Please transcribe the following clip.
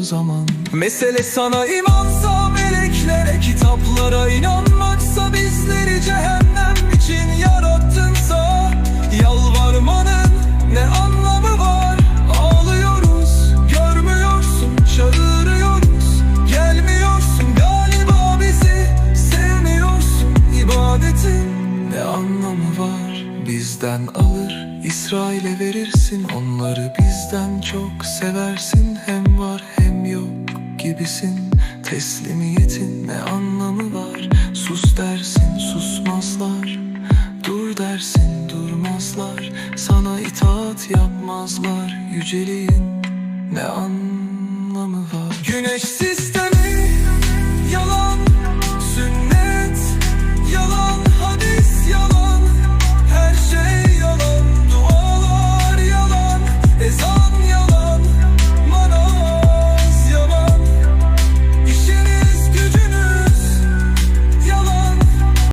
zaman. Mesele sana imansa meleklere kitaplara inanmaksa Bizleri cehennem için yarattınsa Yalvarmanın ne anlamı var? Ağlıyoruz görmüyorsun çağırıyoruz Gelmiyorsun galiba bizi sevmiyorsun. İbadetin ne anlamı var Bizden alır İsrail'e verirsin. Onları bizden çok seversin. Hem var hem yok gibisin. Teslimiyetin ne anlamı var? Sus dersin susmazlar. Dur dersin durmazlar. Sana itaat yapmazlar. Yüceliğin ne anlamı var? Güneş sistem